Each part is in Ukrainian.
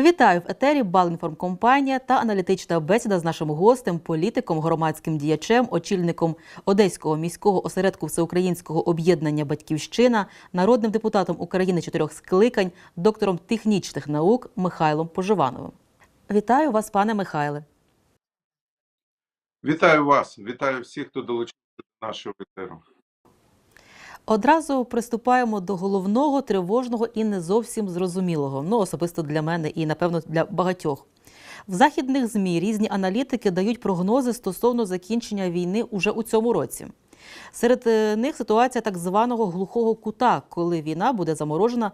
Вітаю в етері Балінформкомпанія та аналітична бесіда з нашим гостем, політиком, громадським діячем, очільником Одеського міського осередку Всеукраїнського об'єднання Батьківщина, народним депутатом України чотирьох скликань, доктором технічних наук Михайлом Поживановим. Вітаю вас, пане Михайле. Вітаю вас, вітаю всіх, хто долучився до нашого етеру. Одразу приступаємо до головного, тривожного і не зовсім зрозумілого. Ну, особисто для мене і, напевно, для багатьох. В західних ЗМІ різні аналітики дають прогнози стосовно закінчення війни уже у цьому році. Серед е, них ситуація так званого глухого кута, коли війна буде заморожена.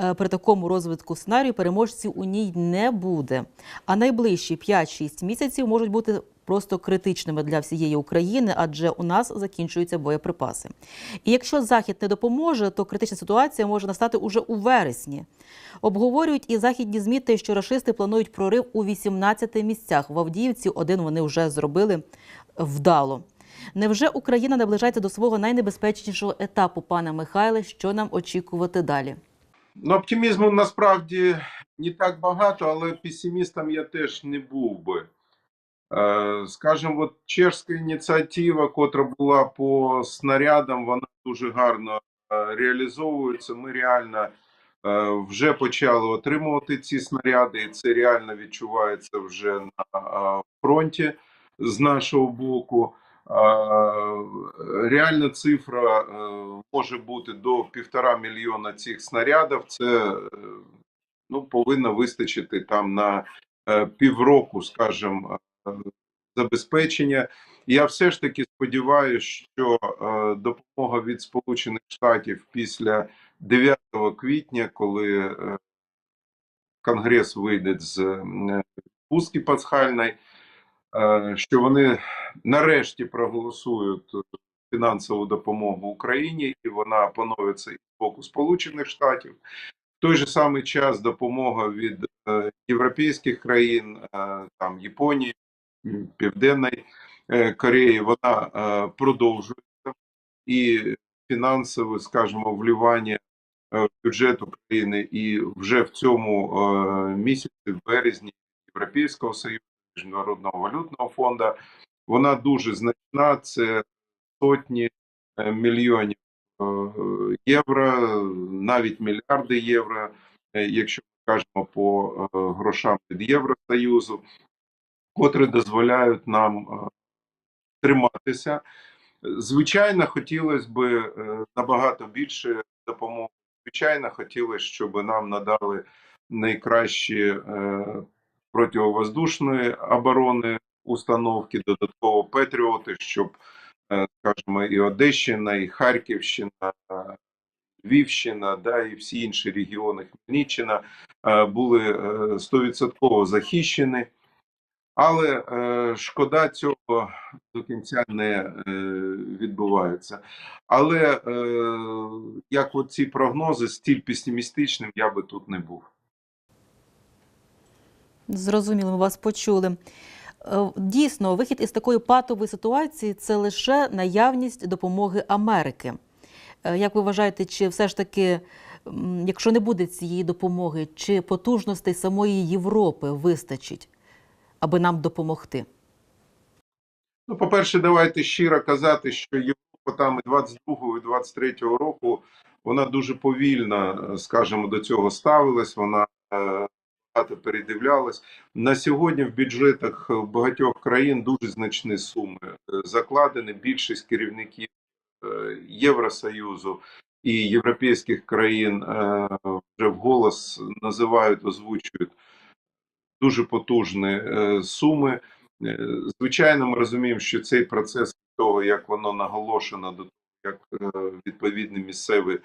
Е, При такому розвитку сценарію переможців у ній не буде. А найближчі 5-6 місяців можуть бути просто критичними для всієї України, адже у нас закінчуються боєприпаси. І якщо Захід не допоможе, то критична ситуація може настати уже у вересні. Обговорюють і західні змі те, що рашисти планують прорив у 18 місцях. В Авдіївці один вони вже зробили вдало. Невже Україна наближається до свого найнебезпечнішого етапу, пане Михайле? Що нам очікувати далі? Ну, оптимізму насправді не так багато, але песимістом я теж не був би. Е, Скажімо, от чешська ініціатива, котра була по снарядам, вона дуже гарно е, реалізовується. Ми реально вже почали отримувати ці снаряди, і це реально відчувається вже на фронті з нашого боку. Реальна цифра е, може бути до півтора мільйона цих снарядів. Це е, ну, повинно вистачити там на е, півроку, скажімо, забезпечення. Я все ж таки сподіваюся, що е, допомога від Сполучених Штатів після 9 квітня, коли е, Конгрес вийде з е, відпустки пасхальної, е, що вони нарешті проголосують фінансову допомогу Україні, і вона поновиться і з боку Сполучених Штатів. В той же самий час допомога від е, європейських країн, е, там Японії, Південної е, Кореї, вона е, продовжується. І фінансове, скажімо, вливання е, в бюджет України. І вже в цьому місяці, в березні Європейського союзу, Міжнародного валютного фонду, вона дуже значна. Це сотні мільйонів євро, навіть мільярди євро, якщо ми кажемо по грошам від Євросоюзу, котрі дозволяють нам е, триматися. Звичайно, хотілося б е, набагато більше допомоги. Звичайно, хотілося, щоб нам надали найкращі е, противовоздушної оборони установки, додатково Петріоти, щоб, скажімо, і Одещина, і Харківщина, Львівщина, да, і всі інші регіони Хмельниччина були стовідсотково захищені. Але е, шкода цього до кінця не е, відбувається. Але е, як от ці прогнози, стіль песимістичним я би тут не був. Зрозуміло, ми вас почули. Е, Дійсно, вихід із такої патової ситуації це лише наявність допомоги Америки. Е, Як ви вважаєте, чи все ж таки, якщо не буде цієї допомоги, чи потужностей самої Європи вистачить, аби нам допомогти? Ну, по-перше, давайте щиро казати, що Європа там і 22-го, і 23-го року вона дуже повільно, скажімо, до цього ставилась. Вона е, багато передивлялась. На сьогодні в бюджетах багатьох країн дуже значні суми е, закладені. Більшість керівників е, Євросоюзу і європейських країн вже вголос називають, озвучують дуже потужні е, суми. Е, Звичайно, ми розуміємо, що цей процес того, як воно наголошено, до того, як е, відповідні місцеві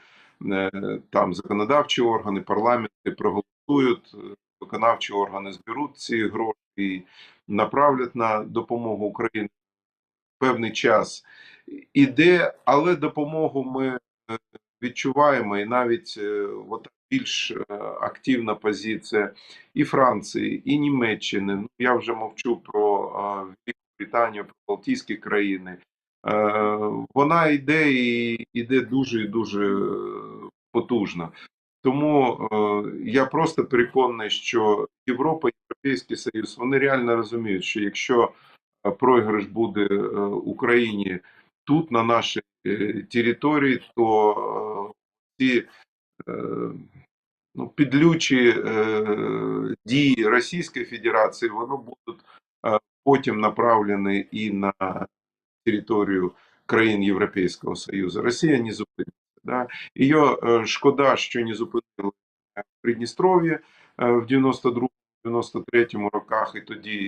там законодавчі органи, парламенти проголосують, виконавчі органи зберуть ці гроші і направлять на допомогу Україні певний час іде, але допомогу ми відчуваємо, і навіть от більш е, активна позиція і Франції, і Німеччини. Ну я вже мовчу про е, Британію, про Балтійські країни. Е, Вона йде і йде дуже і дуже потужно. Тому я просто переконаний, що Європа, Європейський Союз, вони реально розуміють, що якщо програш буде Україні тут, на нашій території, то ці ну, підлючі е, дії Російської Федерації, воно будуть е, потім направлені і на територію країн Європейського Союзу. Росія не зупиниться. Да? Її шкода, що не зупинили е, в 92-93 роках, і тоді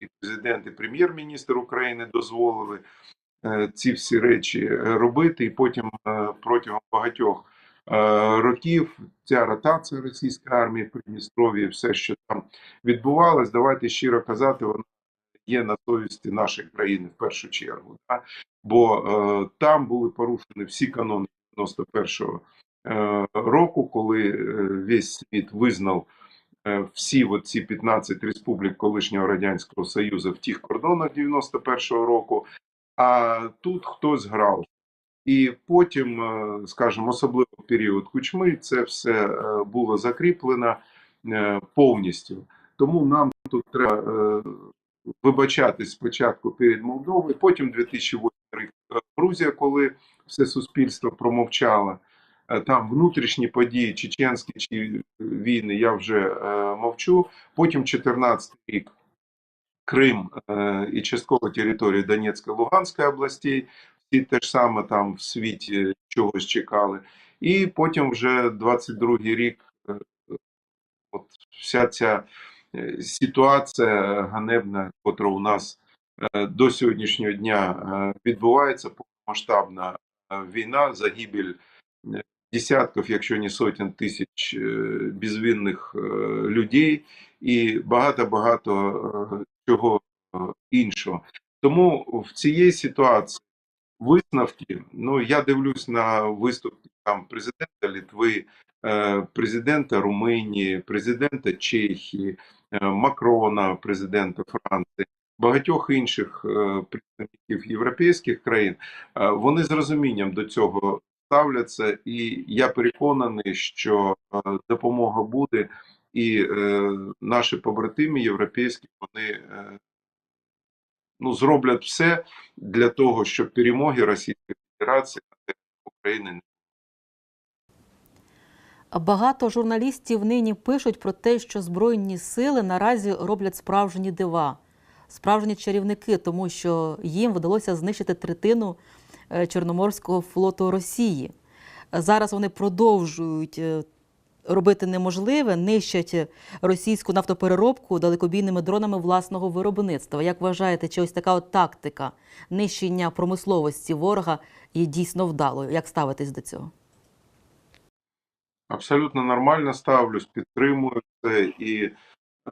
і президент, і прем'єр-міністр України дозволили ці всі речі робити, і потім протягом багатьох років ця ротація російської армії в Придністров'ї, все, що там відбувалось, давайте щиро казати, вона є на совісті нашої країни в першу чергу. Да? Бо е, там були порушені всі канони 91-го е, року, коли е, весь світ визнав е, всі ці 15 республік колишнього радянського союзу в тих кордонах 91-го року. А тут хтось грав. І потім, е, скажімо, особливо в період кучми, це все е, було закріплено е, повністю. Тому нам тут треба вибачатись спочатку перед Молдовою, потім 2008 рік Грузія, коли все суспільство промовчало. Там внутрішні події, чеченські чи війни, я вже мовчу. Потім 14 рік Крим і частково території Донецької Луганської областей. Всі те ж саме там в світі чогось чекали. І потім вже 22-й рік, е, от вся ця е, ситуація ганебна, яка у нас е, до сьогоднішнього дня відбувається, повномасштабна війна, загибель десятків, якщо не сотень тисяч безвинних людей і багато-багато чого іншого. Тому в цієї ситуації висновки, ну я дивлюсь на виступ там президента Литви, е, президента Румунії, президента Чехії, е, Макрона, президента Франції, багатьох інших е, представників європейських країн. Вони з розумінням до цього ставляться, і я переконаний, що допомога буде, і наші побратими європейські вони. Ну, зроблять все для того, щоб перемоги Російської Федерації України не Багато журналістів нині пишуть про те, що збройні сили наразі роблять справжні дива, справжні чарівники, тому що їм вдалося знищити третину е, Чорноморського флоту Росії. Зараз вони продовжують е, робити неможливе, нищать російську нафтопереробку далекобійними дронами власного виробництва. Як вважаєте, чи ось така от тактика нищення промисловості ворога є дійсно вдалою? Як ставитись до цього? абсолютно нормально ставлюсь, підтримую це і е,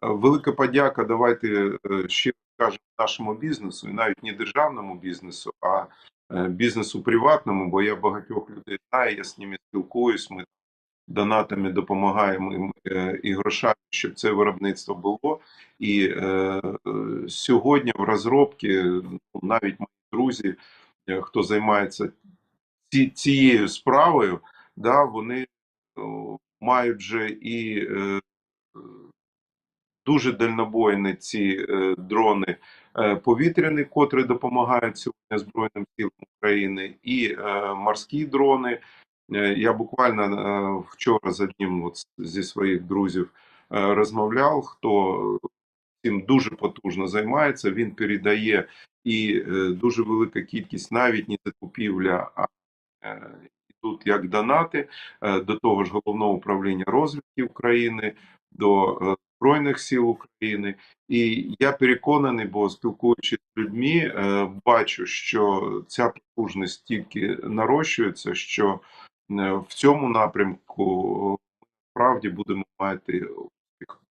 велика подяка. Давайте е, щиро скажемо нашому бізнесу, і навіть не державному бізнесу, а е, бізнесу приватному, бо я багатьох людей знаю, я з ними спілкуюсь. Ми донатами допомагаємо їм е, і грошами, щоб це виробництво було. І е, е, сьогодні в розробці ну, навіть мої друзі, е, хто займається ці, цією справою, да, вони мають вже і е, дуже дальнобойні ці е, дрони е, повітряні, котрі допомагають сьогодні Збройним силам України, і е, морські дрони. Е, Я буквально е, вчора з одним от зі своїх друзів е, розмовляв, хто цим дуже потужно займається. Він передає і е, дуже велика кількість навіть не закупівля, а е, тут як донати е, до того ж головного управління розвідки України, до е, Збройних сил України. І я переконаний, бо спілкуючись з людьми, е, бачу, що ця потужність тільки нарощується, що е, в цьому напрямку справді будемо мати успіх.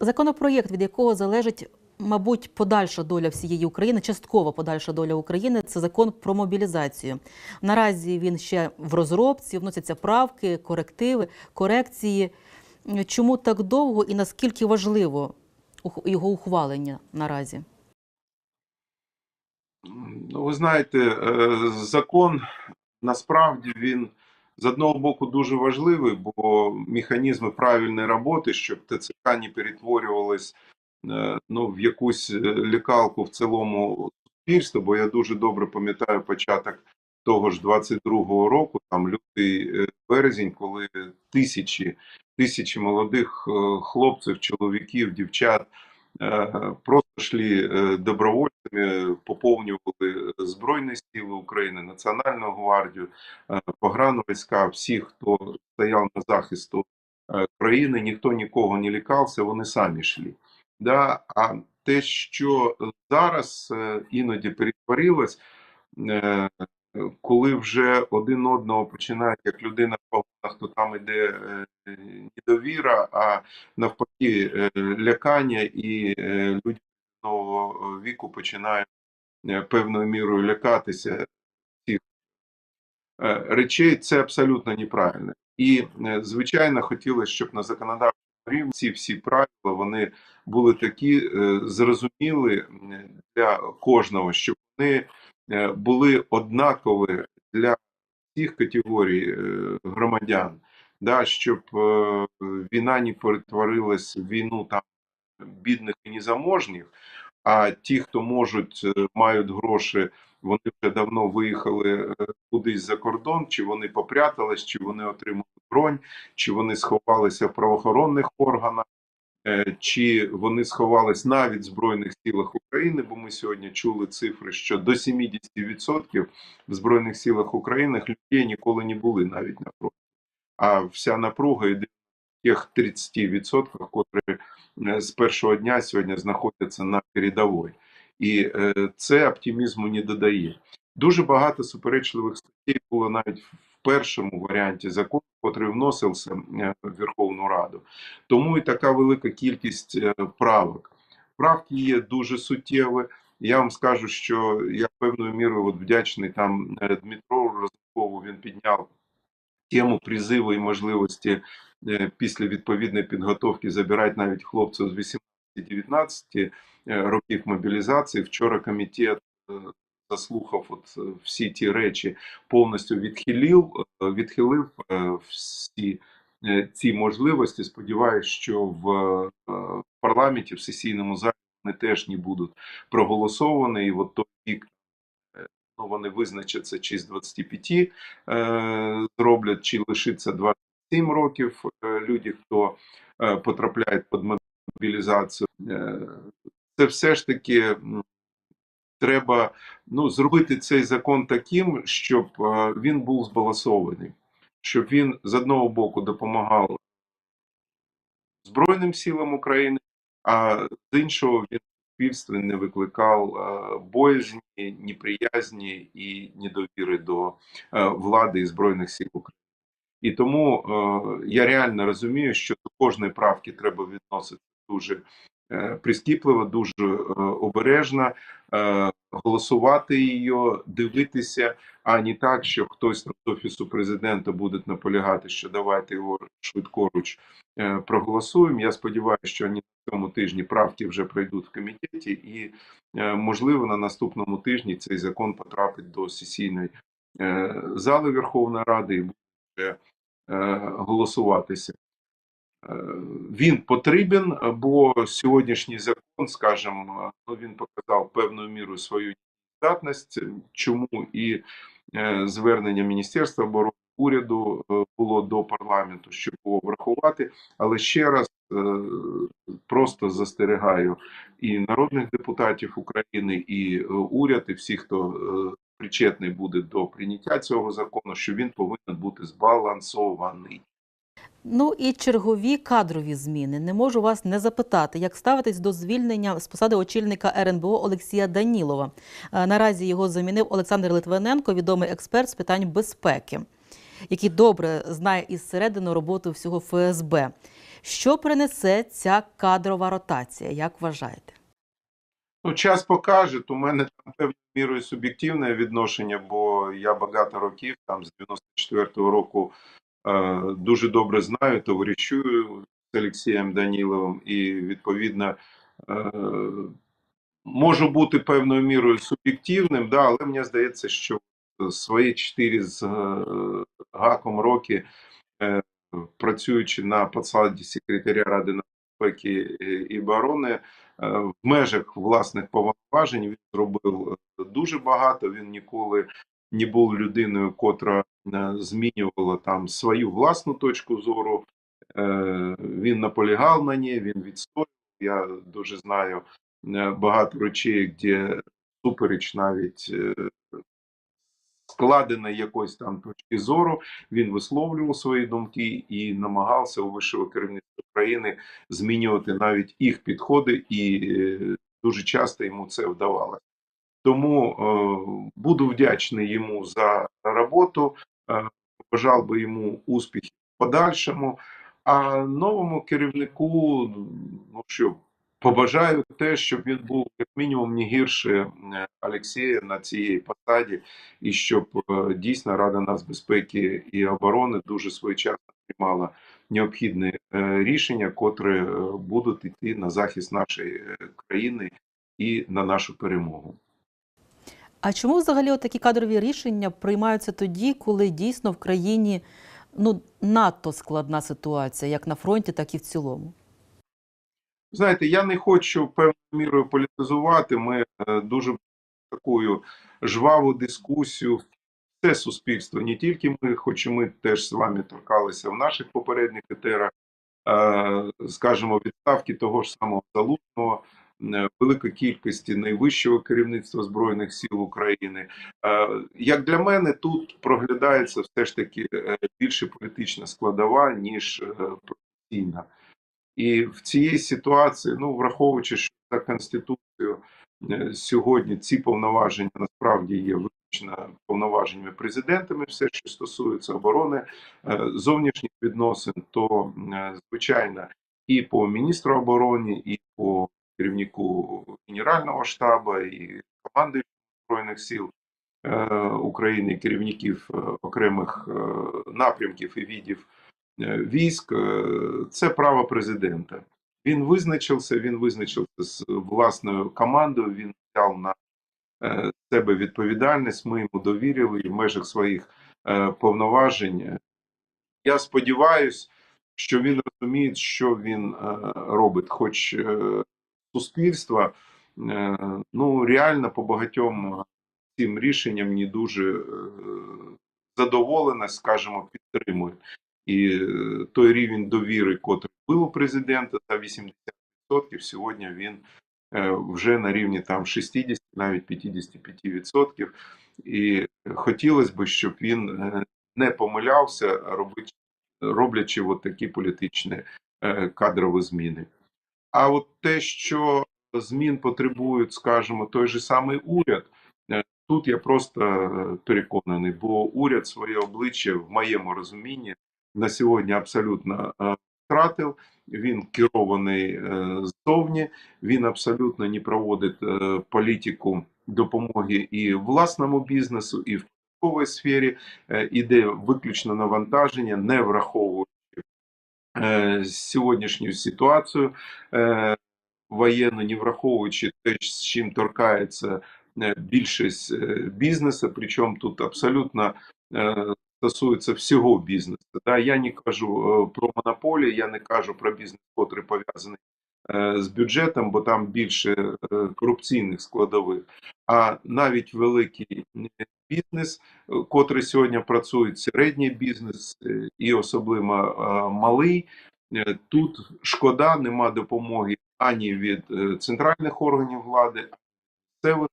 Законопроєкт, від якого залежить, мабуть, подальша доля всієї України, частково подальша доля України, це закон про мобілізацію. Наразі він ще в розробці, вносяться правки, корективи, корекції. Чому так довго і наскільки важливо його ухвалення наразі? Ну, ви знаєте, е, закон насправді він з одного боку дуже важливий, бо механізми правильної роботи, щоб ТЦК не перетворювалось е, ну, в якусь е, лякалку в цілому суспільству, бо я дуже добре пам'ятаю початок того ж 22-го року, там лютий е, березень, коли тисячі, тисячі молодих хлопців, чоловіків, дівчат просто йшли е, добровольцями, поповнювали Збройні Сили України, Національну гвардію, е, погранвійська, всіх, хто стояв на захисту е, країни, ніхто нікого не лікався, вони самі йшли. Да? А те, що зараз е, іноді перетворилось, е, коли вже один одного починають як людина в погонах, то там іде е, недовіра, а навпаки, е, лякання, і е, люди нового віку починають певною мірою лякатися цих речей. Це абсолютно неправильно. І, звичайно, хотілося, щоб на законодавчому рівні ці всі правила вони були такі зрозуміли для кожного, щоб вони були однакові для всіх категорій е, громадян, да, щоб е, війна не перетворилась в війну там бідних і незаможніх, а ті, хто можуть, е, мають гроші, вони вже давно виїхали е, кудись за кордон, чи вони попрятались, чи вони отримали бронь, чи вони сховалися в правоохоронних органах. Е, Чи вони сховались навіть в Збройних силах України, бо ми сьогодні чули цифри, що до 70% в Збройних силах України людей ніколи не були навіть на фронті. А вся напруга йде в тих 30%, котрі е, з першого дня сьогодні знаходяться на передовій. І е, це оптимізму не додає. Дуже багато суперечливих статей було навіть в першому варіанті закону, який вносився е, в Верховну Раду. Тому і така велика кількість е, правок. Правки є дуже суттєві. Я вам скажу, що я певною мірою от вдячний там е, Дмитро Розумкову, він підняв тему призиву і можливості після відповідної підготовки забирати навіть хлопців з 18-19 е, років мобілізації. Вчора комітет заслухав от е, всі ті речі, повністю відхилив, е, відхилив е, всі ці можливості. Сподіваюсь, що в парламенті, в сесійному залі вони теж не будуть проголосовані. І от той вік ну, вони визначаться чи з 25 е, зроблять, чи лишиться 27 років люди, хто потрапляє під мобілізацію. Це все ж таки треба ну, зробити цей закон таким, щоб е, він був збалансований, щоб він з одного боку допомагав Збройним силам України, а з іншого він суспільстві не викликав е, боязні, неприязні і недовіри до е, влади і Збройних сил України. І тому е, я реально розумію, що до кожної правки треба відноситися дуже е, прискіпливо, дуже е, обережно, е, голосувати її, дивитися, а не так, що хтось з офісу президента буде наполягати, що давайте його швидкоруч проголосуємо. Я сподіваюся, що на цьому тижні правки вже пройдуть в комітеті, і можливо на наступному тижні цей закон потрапить до сесійної зали Верховної Ради і буде голосуватися. Е, Він потрібен, бо сьогоднішній закон, скажімо, ну він показав певною мірою свою здатність, чому і е, звернення Міністерства оборони уряду е, було до парламенту, щоб було врахувати. Але ще раз просто застерігаю і народних депутатів України, і уряд, і всіх, хто причетний буде до прийняття цього закону, що він повинен бути збалансований. Ну і чергові кадрові зміни. Не можу вас не запитати, як ставитись до звільнення з посади очільника РНБО Олексія Данілова. Е, Наразі його замінив Олександр Литвиненко, відомий експерт з питань безпеки, який добре знає із середини роботу всього ФСБ. Що принесе ця кадрова ротація? Як вважаєте? Ну, час покаже. У мене там певною мірою суб'єктивне відношення, бо я багато років, там з 94-го року, дуже добре знаю, товаришую з Олексієм Даніловим, і відповідно е, можу бути певною мірою суб'єктивним, да, але мені здається, що свої чотири з е, гаком роки, е, працюючи на посаді секретаря Ради нацбезпеки і оборони, е, в межах власних повноважень він зробив е, дуже багато. Він ніколи не був людиною, котра е, змінювала там свою власну точку зору. Е, Він наполягав на ній, він відстоював. Я дуже знаю е, багато речей, де супереч навіть складеної якоїсь там точки зору, він висловлював свої думки і намагався у вищого керівництва країни змінювати навіть їх підходи, і дуже часто йому це вдавалося. Тому е, буду вдячний йому за роботу. Е, бажав би йому успіхів в подальшому. А новому керівнику, ну що, побажаю те, щоб він був як мінімум не гірше Олексія на цій посаді, і щоб е, дійсно Рада нацбезпеки і оборони дуже своєчасно приймала необхідні рішення, котрі будуть йти на захист нашої країни і на нашу перемогу. А чому взагалі такі кадрові рішення приймаються тоді, коли дійсно в країні ну, надто складна ситуація, як на фронті, так і в цілому? Знаєте, я не хочу певною мірою політизувати. Ми е, дуже таку жваву дискусію. Все суспільство, не тільки ми, хоч і ми теж з вами торкалися в наших попередніх етерах, е, скажімо, відставки того ж самого залужного, е, великої кількості найвищого керівництва збройних сил України. Е, Як для мене, тут проглядається все ж таки е, більше політична складова ніж професійна. І в цій ситуації, ну враховуючи, що за конституцією сьогодні ці повноваження насправді є виключно повноваженнями президентами, все, що стосується оборони зовнішніх відносин, то звичайно і по міністру оборони, і по керівнику генерального штабу, і команди збройних сил е, України, керівників е, окремих е, напрямків і відів е, військ, це право президента. Він визначився, він визначився з власною командою. Він взяв на себе відповідальність. Ми йому довірили і в межах своїх повноважень. Я сподіваюся, що він розуміє, що він робить, хоч суспільство е, ну реально по багатьом цим рішенням не дуже е, задоволене, скажімо, підтримує. І е, той рівень довіри, котрий був у президента за 80%, сьогодні він вже на рівні там 60, навіть 55%. І хотілося б, щоб він не помилявся, роблячи от такі політичні кадрові зміни. А от те, що змін потребують, скажімо, той же самий уряд, е, тут я просто е, переконаний, бо уряд своє обличчя в моєму розумінні на сьогодні абсолютно е, втратив. Він керований ззовні, він абсолютно не проводить політику допомоги і власному бізнесу, і в податковій сфері іде виключно навантаження, не враховуючи е, сьогоднішню ситуацію е, воєнну, не враховуючи те, з чим торкається більшість е, бізнесу, причому тут абсолютно стосується всього бізнесу. Да? Я не кажу про монополії, я не кажу про бізнес, який пов'язаний з бюджетом, бо там більше корупційних складових. А навіть великий бізнес, е, котрий сьогодні працює, середній бізнес е, і особливо малий. Е, Тут шкода, нема допомоги ані від центральних органів влади, місцевих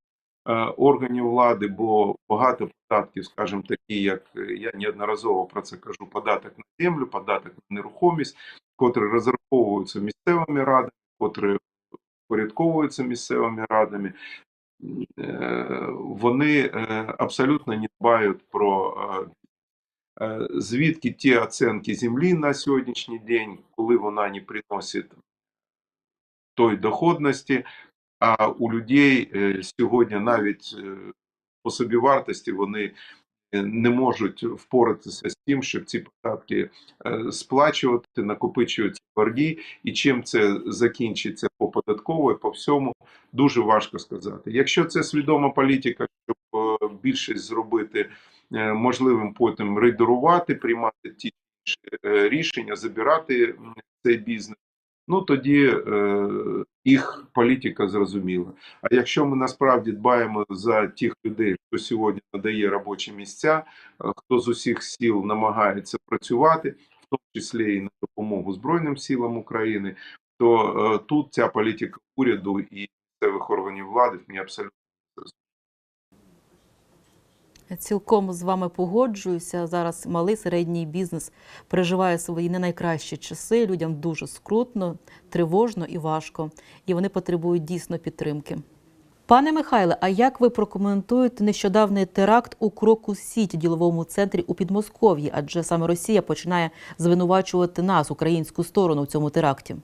органів влади, бо багато податків, скажімо, такі, як я неодноразово про це кажу: податок на землю, податок на нерухомість, котрі розраховуються місцевими радами, котрі впорядковуються місцевими радами. Е, Вони е, абсолютно не дбають про е, звідки ті оцінки землі на сьогоднішній день, коли вона не приносить той доходності, а у людей сьогодні навіть по по собівартості вони не можуть впоратися з тим, щоб ці податки е, сплачувати, накопичуються борги, і чим це закінчиться по податковій, по всьому, дуже важко сказати. Якщо це свідома політика, щоб е, більшість зробити е, можливим потім рейдерувати, приймати ті е, рішення, забирати цей бізнес. Ну тоді е, їх політика зрозуміла. А якщо ми насправді дбаємо за тих людей, хто сьогодні надає робочі місця, е, хто з усіх сіл намагається працювати, в тому числі і на допомогу Збройним силам України, то е, тут ця політика уряду і місцевих органів влади мені абсолютно Цілком з вами погоджуюся. Зараз малий середній бізнес переживає свої не найкращі часи. Людям дуже скрутно, тривожно і важко, і вони потребують дійсно підтримки. Пане Михайле, а як ви прокоментуєте нещодавний теракт у Кроку Сіті, діловому центрі у Підмосков'ї? Адже саме Росія починає звинувачувати нас, українську сторону, в цьому теракті?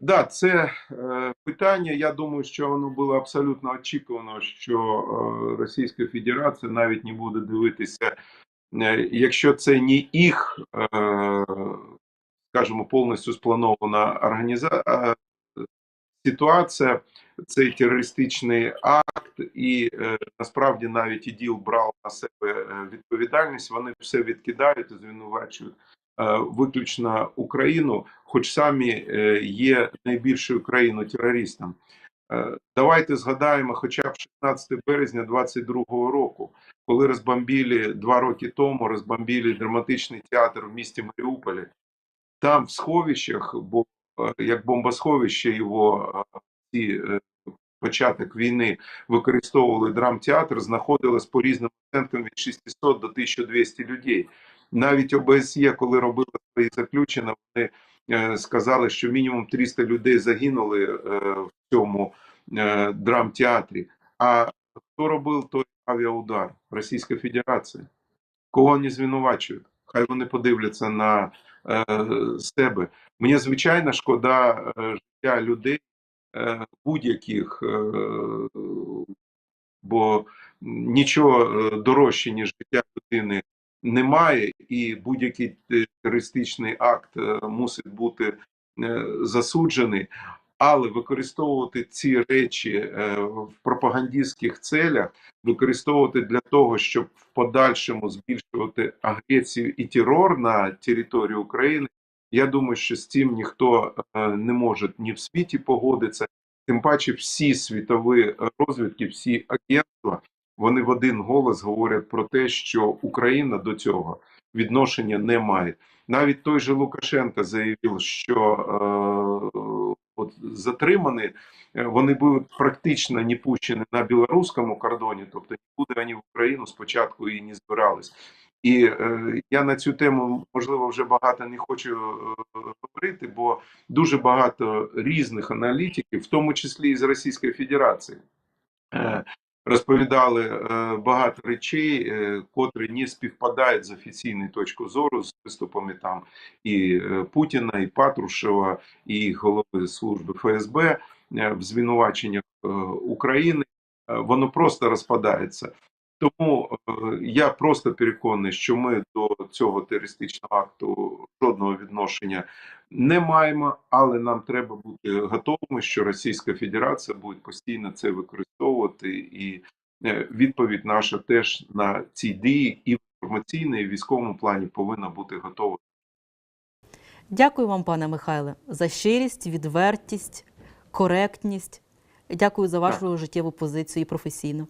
Да, це е, питання. Я думаю, що воно було абсолютно очікувано, що е, Російська Федерація навіть не буде дивитися, е, якщо це не їх, скажімо, повністю спланована організація. Ситуація, цей терористичний акт, і е, насправді навіть іділ брав на себе відповідальність. Вони все відкидають і звинувачують виключно Україну, хоч самі е, є найбільшою країною терористом. Е, Давайте згадаємо, хоча б 16 березня 22-го року, коли розбомбили два роки тому, розбомбили драматичний театр в місті Маріуполі. Там в сховищах, бо е, як бомбосховище його е, е, початок війни використовували драмтеатр, знаходилось по різним оцінкам від 600 до 1200 людей. Навіть ОБСЄ, коли робили свої заключення, вони е, сказали, що мінімум 300 людей загинули е, в цьому е, драмтеатрі. А хто робив той авіаудар? Російська Федерація. Кого вони звинувачують? Хай вони подивляться на себе. Мені звичайно шкода життя людей будь-яких, бо нічого дорожче, ніж життя людини немає, і будь-який терористичний акт е, мусить бути е, засуджений. Але використовувати ці речі е, в пропагандистських целях, використовувати для того, щоб в подальшому збільшувати агресію і терор на території України. Я думаю, що з цим ніхто е, не може ні в світі погодитися. Тим паче, всі світові розвідки, всі агентства, вони в один голос говорять про те, що Україна до цього відношення не має. Навіть той же Лукашенко заявив, що е, от затримані, е, вони будуть практично не пущені на білоруському кордоні, тобто нікуди вони в Україну спочатку і не збирались. І е, я на цю тему можливо вже багато не хочу е, говорити, бо дуже багато різних аналітиків, в тому числі і з Російської Федерації, е, розповідали е, багато речей, е, котрі не співпадають з офіційної точки зору з виступами там і е, Путіна, і Патрушева, і голови служби ФСБ в звинуваченнях України. Воно просто розпадається. Тому е, я просто переконаний, що ми до цього терористичного акту жодного відношення не маємо, але нам треба бути готовими, що Російська Федерація буде постійно це використовувати, і е, відповідь наша теж на ці дії і в інформаційній, і в військовому плані повинна бути готова. Дякую вам, пане Михайле, за щирість, відвертість, коректність. Дякую за вашу життєву позицію і професійну.